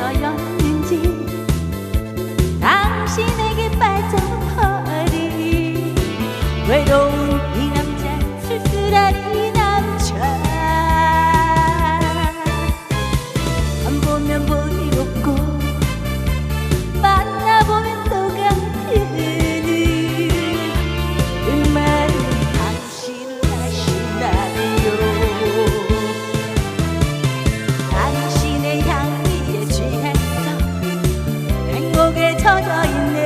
어디서였는지 당신에게 빠져 버린 외로운 aynı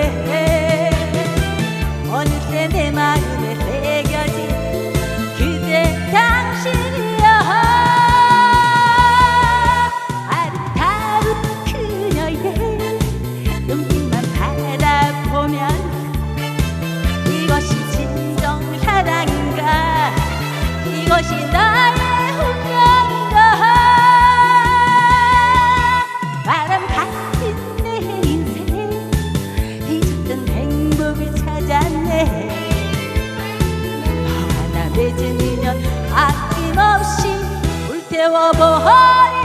아낌없이 불태워버린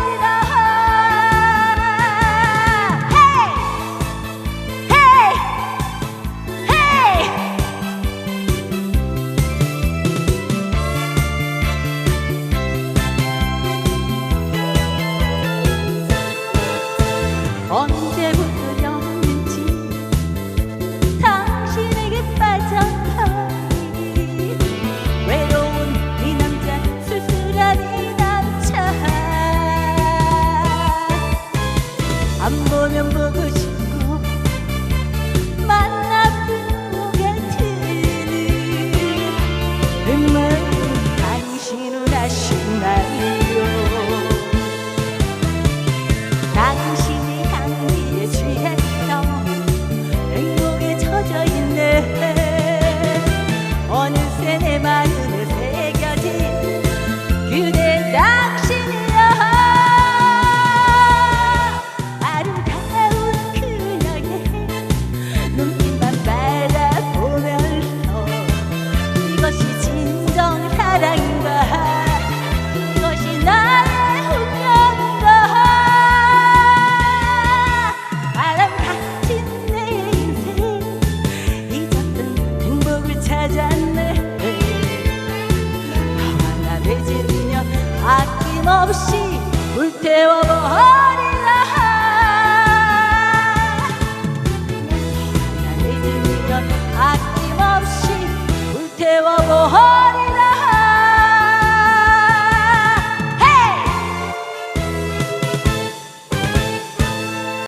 사랑인가? 이것이 나의 운명인가? 바람 같은 내 인생 잊었던 행복을 찾았네. 너와 나 되짚며 아낌없이 불태워버린